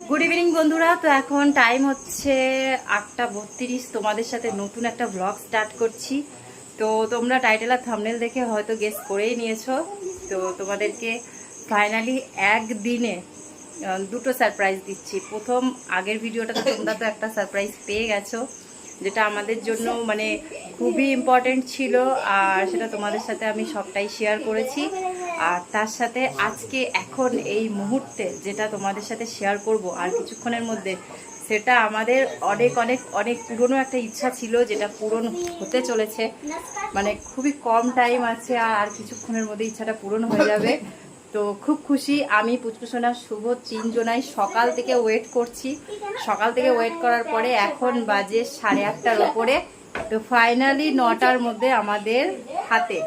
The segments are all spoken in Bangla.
গুড ইভিনিং বন্ধুরা। তো এখন টাইম হচ্ছে আটটা বত্রিশ। তোমাদের সাথে নতুন একটা ব্লগ স্টার্ট করছি। তো তোমরা টাইটেল আর থামনেল দেখে হয়তো গেস করেই নিয়েছো। তো তোমাদেরকে ফাইনালি একদিনে দুটো সারপ্রাইজ দিচ্ছি। প্রথম আগের ভিডিওটাতে তোমরা তো একটা সারপ্রাইজ পেয়ে গেছো, যেটা আমাদের জন্য মানে খুবই ইম্পর্টেন্ট ছিল। আর সেটা তোমাদের সাথে আমি সবটাই শেয়ার করেছি। আর তার সাথে আজকে এখন এই মুহূর্তে যেটা তোমাদের সাথে শেয়ার করব আর কিছুক্ষণের মধ্যে, সেটা আমাদের অনেক অনেক অনেক পুরনো একটা ইচ্ছা ছিল যেটা পূরণ হতে চলেছে। মানে খুবই কম টাইম আছে আর কিছুক্ষণের মধ্যে ইচ্ছাটা পূরণ হয়ে যাবে। তো খুব খুশি আমি পুচকুসোনা শুভ তিনজনাই সকাল থেকে ওয়েট করছি। সকাল থেকে ওয়েট করার পরে এখন বাজে সাড়ে আটটার ওপরে। তো ফাইনালি নটার মধ্যে আমাদের হাতে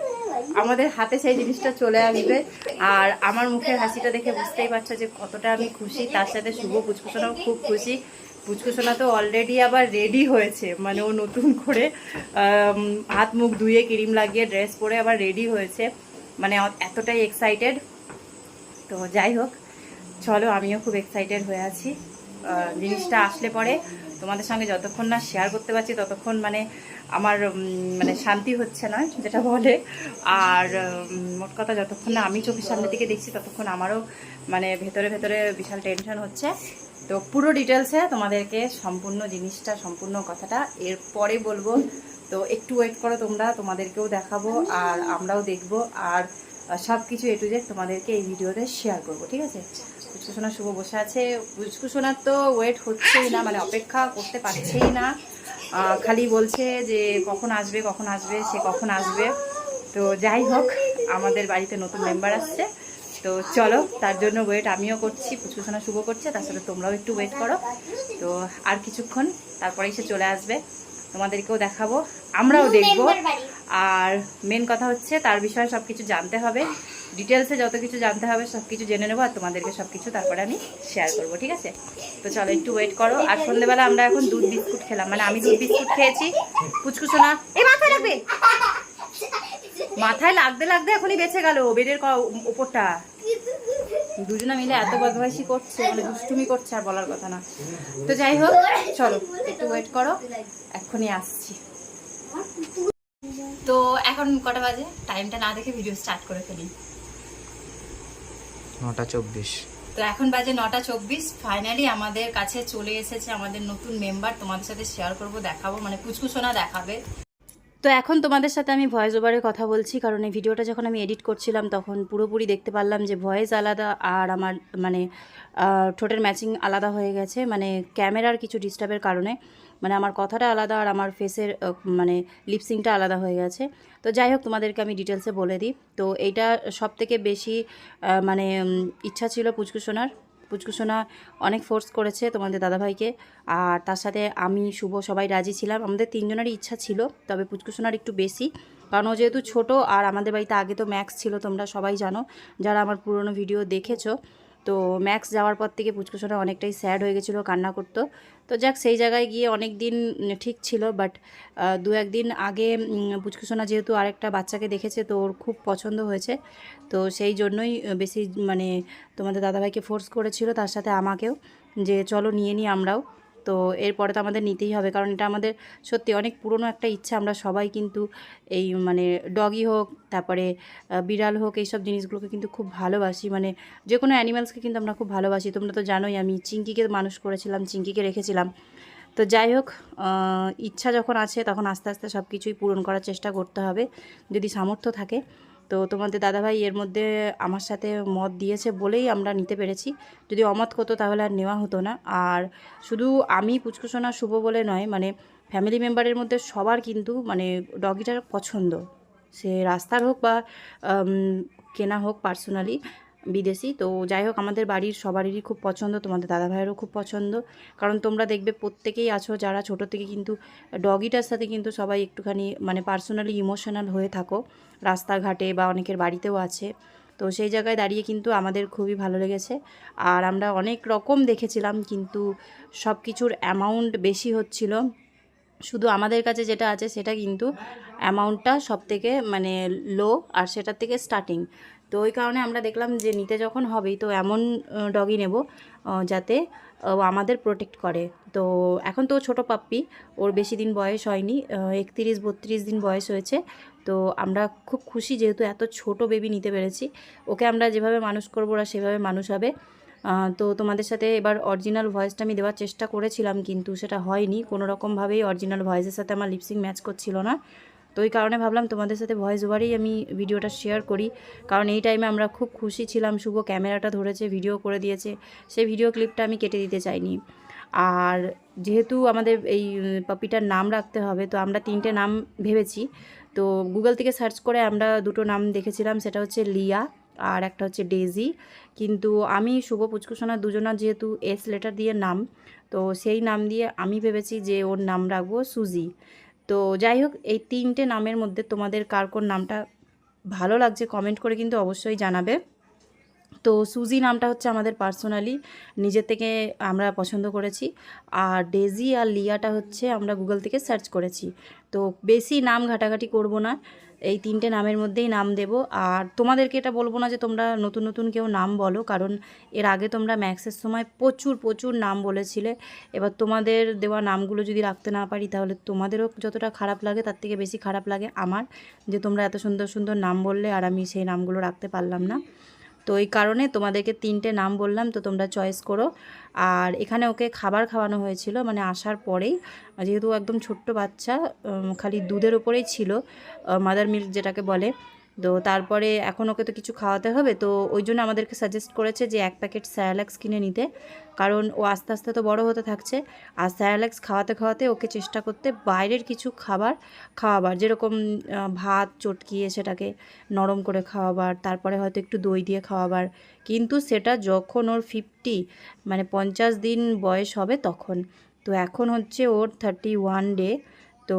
আমাদের হাতে সেই জিনিসটা চলে আসবে। আর আমার মুখের হাসিটা দেখে বুঝতেই পারছ যে কতটা আমি খুশি, তার সাথে শুভ পুচকুসোনাও খুব খুশি। পুচকুসোনা তো অলরেডি আবার রেডি হয়েছে মানে ও নতুন করে হাত মুখ ধুয়ে ক্রিম লাগিয়ে ড্রেস পরে আবার রেডি হয়েছে। মানে এতটাই এক্সাইটেড তো যাই হোক, চলো আমিও খুব এক্সাইটেড হয়ে আছি। জিনিসটা আসলে পরে। তোমাদের সঙ্গে যতক্ষণ না শেয়ার করতে পারছি, ততক্ষণ মানে আমার মানে শান্তি হচ্ছে না, যেটা বলে। আর মোট কথা যতক্ষণ না আমি চোখের সামনে দিকে দেখছি, ততক্ষণ আমারও মানে ভেতরে ভেতরে বিশাল টেনশন হচ্ছে। তো পুরো ডিটেলসে তোমাদেরকে সম্পূর্ণ জিনিসটা, সম্পূর্ণ কথাটা এরপরে বলব। তো একটু ওয়েট করো তোমরা, তোমাদেরকেও দেখাবো আর আমরাও দেখব। আর সব কিছু এ টু জেড তোমাদেরকে এই ভিডিওতে শেয়ার করব, ঠিক আছে? পুচকুসোনা শুভ বসে আছে। পুচকুসোনার তো ওয়েট হচ্ছেই না মানে অপেক্ষা করতে পারছেই না। খালি বলছে যে কখন আসবে কখন আসবে সে কখন আসবে। তো যাই হোক আমাদের বাড়িতে নতুন মেম্বার আসছে। তো চলো তার জন্য ওয়েট আমিও করছি পুচকুসোনা শুভ করছে তার সাথে তোমরাও একটু ওয়েট করো। তো আর কিছুক্ষণ তারপরেই সে চলে আসবে। তোমাদেরকেও দেখাবো আমরাও দেখব। আর মেন কথা হচ্ছে তার বিষয়ে সব কিছু জানতে হবে। ডিটেলসে যত কিছু জানতে হবে, সব কিছু জেনে নেব আর তোমাদেরকে সব কিছু তারপরে আমি শেয়ার করব, ঠিক আছে? তো চলো একটু ওয়েট করো। আর সন্ধ্যেবেলা আমরা এখন দুধ বিস্কুট খেলাম। মানে আমি দুধ বিস্কুট খেয়েছি। পুচকুচোনা এই মাথায় লাগবে? মাথায় লাগতে লাগতে এখনই বেঁচে গেল বেডের ওপরটা। দুজনে মিলে এত বদমাইশি করছে মানে দুষ্টুমি করছে আর বলার কথা না। তো যাই হোক, চলো, একটু ওয়েট করো। এক্ষুনি আসছি। তো এখন কটা বাজে? টাইমটা না দেখে ভিডিও স্টার্ট করে ফেলি। নটা চব্বিশ। তো এখন বাজে নটা চব্বিশ। ফাইনালি আমাদের কাছে চলে এসেছে আমাদের নতুন মেম্বার তোমাদের সাথে শেয়ার করব, দেখাবো। মানে কুচকুচোনা দেখাবে। তো এখন তোমাদের সাথে আমি ভয়েস ওভারে কথা বলছি, কারণ এই ভিডিওটা যখন আমি এডিট করছিলাম তখন পুরোপুরি দেখতে পারলাম যে ভয়েস আলাদা আর আমার মানে ঠোঁটের ম্যাচিং আলাদা হয়ে গেছে। মানে ক্যামেরার কিছু ডিস্টার্বের কারণে মানে আমার কথাটা আলাদা আর আমার ফেসের মানে লিপসিংটা আলাদা হয়ে গেছে। তো যাই হোক, তোমাদেরকে আমি ডিটেলসে বলে দিই। তো এইটা সব থেকে বেশি মানে ইচ্ছা ছিল পুচকুসোনার পুচকুসোনা অনেক ফোর্স করেছে তোমাদের দাদাভাইকে। আর তার সাথে আমি, শুভ সবাই রাজি ছিলাম। আমাদের তিনজনেরই ইচ্ছা ছিল, তবে পুচকুসোনার একটু বেশি। কারণ ও যেহেতু ছোটো, আর আমাদের বাড়িতে আগে তো ম্যাক্স ছিল, তোমরা সবাই জানো। যারা আমার পুরনো ভিডিও দেখেছ তো ম্যাক্স যাওয়ার পর থেকে পুচকুসোনা অনেকটাই স্যাড হয়ে গেছিল, কান্না করতো। তো যাক, সেই জায়গায় গিয়ে অনেক দিন ঠিক ছিল, বাট দু একদিন আগে পুচকুসোনা যেহেতু আরেকটা বাচ্চাকে দেখেছে, তো ওর খুব পছন্দ হয়েছে। তো সেই জন্যই বেশি মানে তোমাদের দাদাভাইকে ফোর্স করেছিল, তার সাথে আমাকেও, যে চলো নিয়ে নিই আমরাও। তো এরপরে তো আমাদের নিতেই হবে। কারণ এটা আমাদের সত্যি অনেক পুরনো একটা ইচ্ছা। আমরা সবাই কিন্তু এই মানে ডগি হোক, তারপরে বিড়াল হোক, এইসব জিনিসগুলোকে কিন্তু খুব ভালোবাসি। মানে যে কোনো অ্যানিমালসকে কিন্তু আমরা খুব ভালোবাসি। তোমরা তো জানোই আমি চিঙ্কিকে মানুষ করেছিলাম চিঙ্কিকে রেখেছিলাম। তো যাই হোক ইচ্ছা যখন আছে তখন আস্তে আস্তে সব কিছুই পূরণ করার চেষ্টা করতে হবে। যদি সামর্থ্য থাকে। তো তোমাদের দাদাভাই এর মধ্যে আমার সাথে মত দিয়েছে বলেই আমরা নিতে পেরেছি। যদি অমত হতো তাহলে আর নেওয়া হতো না। আর শুধু আমি পুচকুসোনা শুভ বলে নয় মানে ফ্যামিলি মেম্বারের মধ্যে সবার কিন্তু মানে ডগিটার পছন্দ। সে রাস্তার হোক বা কেনা হোক পার্সোনালি বিদেশি। তো যাই হোক আমাদের বাড়ির সবারই খুব পছন্দ, তোমাদের দাদা ভাইয়েরও খুব পছন্দ। কারণ তোমরা দেখবে প্রত্যেকেই আছো, যারা ছোট থেকে কিন্তু ডগিটার সাথে কিন্তু সবাই একটুখানি মানে পার্সোনালি ইমোশনাল হয়ে থাকো। রাস্তাঘাটে বা অনেকের বাড়িতেও আছে। তো সেই জায়গায় দাঁড়িয়ে কিন্তু আমাদের খুবই ভালো লেগেছে। আর আমরা অনেক রকম দেখেছিলাম, কিন্তু সব কিছুর অ্যামাউন্ট বেশি হচ্ছিল। শুধু আমাদের কাছে যেটা আছে, সেটা কিন্তু অ্যামাউন্টটা সব থেকে মানে লো আর সেটার থেকে স্টার্টিং তো ওই কারণে আমরা দেখলাম যে নিতে যখন হবেই, তো এমন ডগি নেব যাতে আমাদের প্রোটেক্ট করে। তো এখন তো ছোটো পাপ্পি ওর বেশি দিন বয়স হয়নি একত্রিশ, বত্রিশ দিন বয়স হয়েছে। তো আমরা খুব খুশি যেহেতু এত ছোট বেবি নিতে পেরেছি। ওকে আমরা যেভাবে মানুষ করব, ওরা সেভাবে মানুষ হবে। তো তোমাদের সাথে এবার অরিজিনাল ভয়েসটা আমি দেওয়ার চেষ্টা করেছিলাম, কিন্তু সেটা হয়নি। কোনো রকমভাবেই অরিজিনাল ভয়েসের সাথে আমার লিপসিং ম্যাচ করছিল না। তো ওই কারণে ভাবলাম তোমাদের সাথে ভয়েস ওভারেই আমি ভিডিওটা শেয়ার করি। কারণ এই টাইমে আমরা খুব খুশি ছিলাম, শুভ ক্যামেরাটা ধরেছে ভিডিও করে দিয়েছে। সেই ভিডিও ক্লিপটা আমি কেটে দিতে চাইনি। আর যেহেতু আমাদের এই পাপিটার নাম রাখতে হবে, তো আমরা তিনটে নাম ভেবেছি। তো গুগল থেকে সার্চ করে আমরা দুটো নাম দেখেছিলাম, সেটা হচ্ছে লিয়া আর একটা হচ্ছে ডেজি। কিন্তু আমি শুভ পুচকুসোনা দুজনার যেহেতু এস লেটার দিয়ে নাম, তো সেই নাম দিয়ে আমি ভেবেছি যে ওর নাম রাখব সুজি। তো যাই হোক, এই তিনটে নামের মধ্যে তোমাদের কার কোন নামটা ভালো লাগছে কমেন্ট করে কিন্তু অবশ্যই জানাবে। তো সুজি নামটা হচ্ছে আমাদের পার্সোনালি নিজের থেকে আমরা পছন্দ করেছি। আর ডেজি আর লিয়াটা হচ্ছে আমরা গুগল থেকে সার্চ করেছি। তো বেশি নাম ঘাটাঘাটি করব না। এই তিনটে নামের মধ্যেই নাম দেব। আর তোমাদেরকে এটা বলব না যে তোমরা নতুন নতুন কেউ নাম বলো, কারণ এর আগে তোমরা ম্যাক্সের সময় প্রচুর প্রচুর নাম বলেছিলে। এবার তোমাদের দেওয়া নামগুলো যদি রাখতে না পারি, তাহলে তোমাদেরও যতটা খারাপ লাগে, তার থেকে বেশি খারাপ লাগে আমার, যে তোমরা এত সুন্দর সুন্দর নাম বললে, আর আমি সেই নামগুলো রাখতে পারলাম না। তো এই কারণে তোমাদেরকে তিনটে নাম বললাম, তো তোমরা চয়েস করো। আর এখানে ওকে খাবার খাওয়ানো হয়েছিল মানে আসার পরেই। যেহেতু একদম ছোট্ট বাচ্চা খালি দুধের ওপরেই ছিল মাদার মিল্ক যেটাকে বলে। তো তারপরে এখন ওকে তো কিছু খাওয়াতে হবে, তো ওই জন্য আমাদেরকে সাজেস্ট করেছে যে এক প্যাকেট স্যারালাক্স কিনে নিতে। কারণ ও আস্তে আস্তে তো বড় হতে থাকছে, আর স্যারালাক্স খাওয়াতে খাওয়াতে ওকে চেষ্টা করতে বাইরের কিছু খাবার খাওয়াবার, যেরকম ভাত চটকিয়ে সেটাকে নরম করে খাওয়াবার, তারপরে হয়তো একটু দই দিয়ে খাওয়াবার। কিন্তু সেটা যখন ওর ফিফটি মানে পঞ্চাশ দিন বয়স হবে তখন। তো এখন হচ্ছে ওর থার্টি ওয়ান ডে তো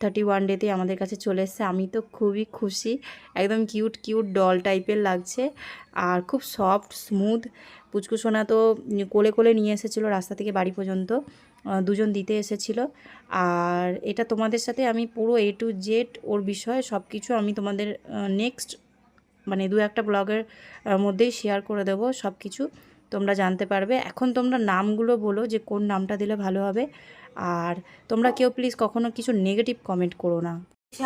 থার্টি ওয়ান ডেতে আমাদের কাছে চলে এসছে। আমি তো খুবই খুশি। একদম কিউট কিউট ডল টাইপের লাগছে। আর খুব সফট স্মুথ পুচকুসোনা তো কোলে কোলে নিয়ে এসেছিল রাস্তা থেকে বাড়ি পর্যন্ত। দুজন দিতে এসেছিল। আর এটা তোমাদের সাথে আমি পুরো এ টু জেড ওর বিষয়ে সব কিছু আমি তোমাদের নেক্সট মানে দু একটা ব্লগের মধ্যেই শেয়ার করে দেবো সব কিছু তোমরা জানতে পারবে। এখন তোমরা নামগুলো বলো যে কোন নামটা দিলে ভালো হবে। আর তোমরা কেউ প্লিজ কখনো কিছু নেগেটিভ কমেন্ট করো না।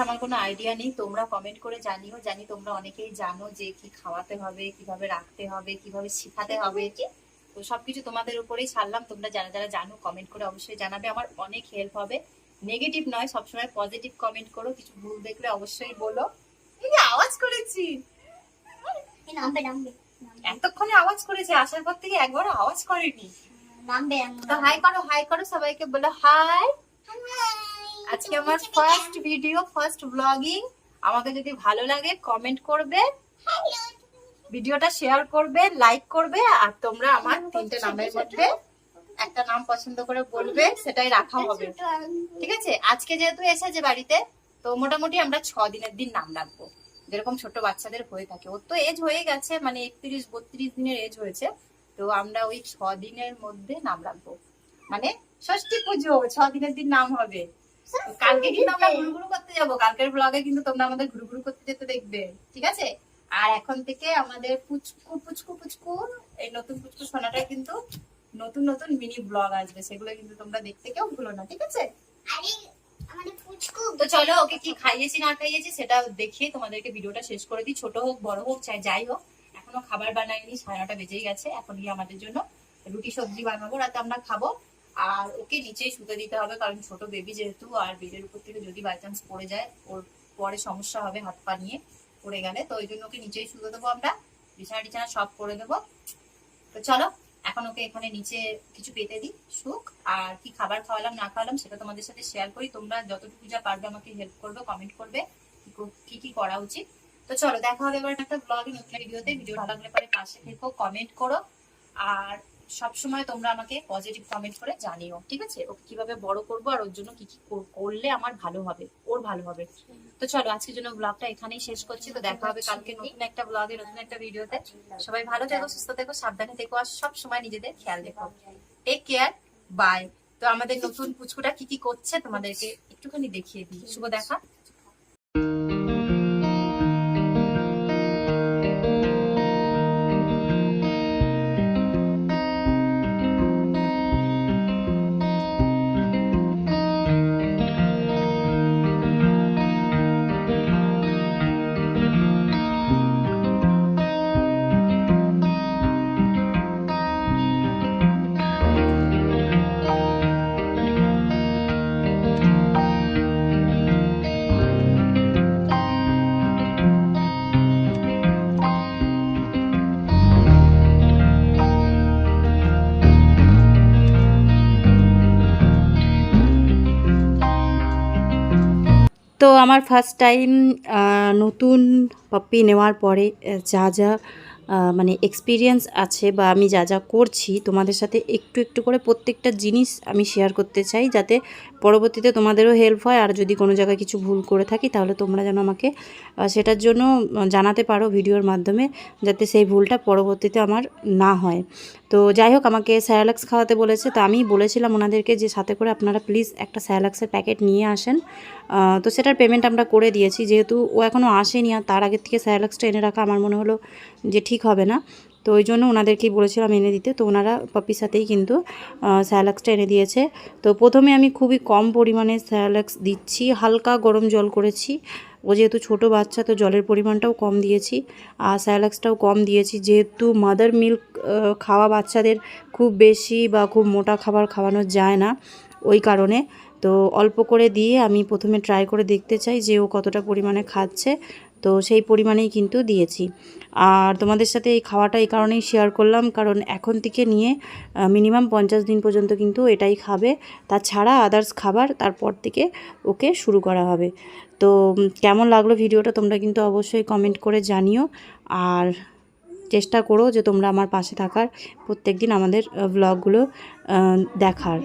আমার কোনো আইডিয়া নেই তোমরা কমেন্ট করে জানিও। জানি তোমরা অনেকেই জানো যে কি খাওয়াতে হবে কীভাবে রাখতে হবে কীভাবে শেখাতে হবে কি? তো সবকিছু তোমাদের উপরেই ছাড়লাম। তোমরা যারা যারা জানো কমেন্ট করে অবশ্যই জানাবে। আমার অনেক হেল্প হবে। নেগেটিভ নয় সবসময় পজিটিভ কমেন্ট করো। কিছু ভুল দেখলে অবশ্যই বলো। আওয়াজ করেছি। নামবে নামবে এতক্ষণে আওয়াজ করেছে আসার পর থেকে একবারও আওয়াজ করেনি। নামবে তো হাই করো হাই করো সবাইকে বলো হাই। আজকে আমার ফার্স্ট ভিডিও ফার্স্ট ব্লগিং আমাকে যদি ভালো লাগে কমেন্ট করবে। ভিডিওটা শেয়ার করবে লাইক করবে আর তোমরা আমার তিনটে নামের মধ্যে একটা নাম পছন্দ করে বলবে সেটাই রাখা হবে। ঠিক আছে? আজকে যেহেতু এসেছে বাড়িতে তো মোটামুটি আমরা ছ দিনের দিন নাম রাখব। যেরকম ছোট বাচ্চাদের হয়ে থাকে। ওর তো এজ হয়ে গেছে মানে একত্রিশ বত্রিশ দিনের এজ হয়েছে। তো আমরা ওই ছ দিনের মধ্যে নাম রাখব। মানে ষষ্ঠী পুজো ছ দিনের দিন নাম হবে। কালকে কিন্তু আমরা ঘুরু ঘুরু করতে যাব। কালকের ব্লগে কিন্তু তোমরা আমাদের ঘুরু ঘুরু করতে যেতে দেখবে। ঠিক আছে? আর এখন থেকে আমাদের পুচকু পুচকু পুচকু এই নতুন পুচকু সোনাটা কিন্তু নতুন নতুন মিনি ব্লগ আসবে। সেগুলো কিন্তু তোমরা দেখতে কেউ ভুলো না। ঠিক আছে? তো চলো ওকে কি খাইয়েছি, না খাইয়েছি সেটা দেখিয়ে তোমাদেরকে ভিডিওটা শেষ করে দিই। ছোট হোক, বড় হোক, চাই, যাই হোক। এখনও খাবার বানাইনি, সাড়ে নটা বেজেই গেছে। এখন গিয়ে আমাদের জন্য রুটি, সবজি বানাবো, রাতে আমরা খাব। আর ওকে নিচেই শুতে দিতে হবে, কারণ ছোট বেবি যেহেতু, আর বেডের উপর থেকে যদি বাই চান্স পড়ে যায়, ওর পরে সমস্যা হবে, হাত পা নিয়ে পড়ে গেলে। তো ওই জন্য ওকে নিচেই শুতে দেবো আমরা। বিছানা টিছানা সব করে দেবো। তো চলো এখন ওকে এখানে নিচে কিছু পেতে দিই, সুখ। আর কি খাবার খাওয়ালাম, না খাওয়ালাম সেটা তোমাদের সাথে শেয়ার করি। তোমরা যতটুকু যা পারবে আমাকে হেল্প করবে কমেন্ট করবে, কি কি করা উচিত। তো চলো, দেখা হবে এবার একটা ব্লগে নতুন ভিডিওতে ভিডিও ভালো লাগলে পরে পাশে থেকো কমেন্ট করো। আর সবসময় তোমরা আমাকে পজিটিভ কমেন্ট করে জানিও, ঠিক আছে? ওকে কীভাবে বড় করব আর ওর জন্য কি কি করলে আমার ভালো হবে, ওর ভালো হবে। তো চলো, আজকের জন্য ব্লগটা এখানেই শেষ করছি। তো দেখা হবে কালকে নতুন একটা ব্লগে নতুন একটা ভিডিওতে সবাই ভালো থেকো, সুস্থ থেকো, সাবধানে থেকো আর সব সময় নিজেদের খেয়াল রেখো। টেক কেয়ার বাই তো আমাদের নতুন পুচকুটা কি কি করছে তোমাদেরকে একটুখানি দেখিয়ে দিই। শুভ দেখা। তো আমার ফার্স্ট টাইম নতুন পাপ্পি নেওয়ার পরে যা যা মানে এক্সপিরিয়েন্স আছে বা আমি যা যা করছি, তোমাদের সাথে একটু একটু করে প্রত্যেকটা জিনিস আমি শেয়ার করতে চাই যাতে পরবর্তীতে তোমাদেরও হেল্প হয়। আর যদি কোনো জায়গায় কিছু ভুল করে থাকি, তাহলে তোমরা যেন আমাকে সেটার জন্য জানাতে পারো ভিডিওর মাধ্যমে, যাতে সেই ভুলটা পরবর্তীতে আমার না হয়। তো যাই হোক, আমাকে স্যালাক্স খাওয়াতে বলেছে। তো আমি বলেছিলাম ওনাদেরকে যে, সাথে করে আপনারা প্লিজ একটা স্যালাক্সের প্যাকেট নিয়ে আসেন। তো সেটার পেমেন্ট আমরা করে দিয়েছি। যেহেতু ও এখনও আসেনি, আর তার আগের থেকে স্যালাক্সটা এনে রাখা আমার মনে হলো যে, ঠিক হবে না। তো ওই জন্য ওনাদেরকেই বলেছিলাম এনে দিতে। তো ওনারা পাপির সাথেই কিন্তু স্যালাক্সটা এনে দিয়েছে। তো প্রথমে আমি খুবই কম পরিমাণে স্যালাক্স দিচ্ছি, হালকা গরম জল করেছি। ও যেহেতু ছোটো বাচ্চা, তো জলের পরিমাণটাও কম দিয়েছি। আর স্যালাক্সটাও কম দিয়েছি, যেহেতু মাদার মিল্ক খাওয়া বাচ্চাদের খুব বেশি বা খুব মোটা খাবার খাওয়ানো যায় না ওই কারণে। তো অল্প করে দিয়ে আমি প্রথমে ট্রাই করে দেখতে চাই যে ও কতটা পরিমাণে খাচ্ছে। তো সেই পরিমাণেই কিন্তু দিয়েছি। আর তোমাদের সাথে এই খাওয়াটা এই কারণেই শেয়ার করলাম, কারণ এখন থেকে নিয়ে মিনিমাম পঞ্চাশ দিন পর্যন্ত কিন্তু এটাই খাবে। তাছাড়া আদার্স খাবার তারপর থেকে ওকে শুরু করা হবে। তো কেমন লাগল ভিডিওটা তোমরা কিন্তু অবশ্যই কমেন্ট করে জানিও। আর চেষ্টা করো যে তোমরা আমার পাশে থাকার প্রত্যেক দিন আমাদের ব্লগগুলো দেখার।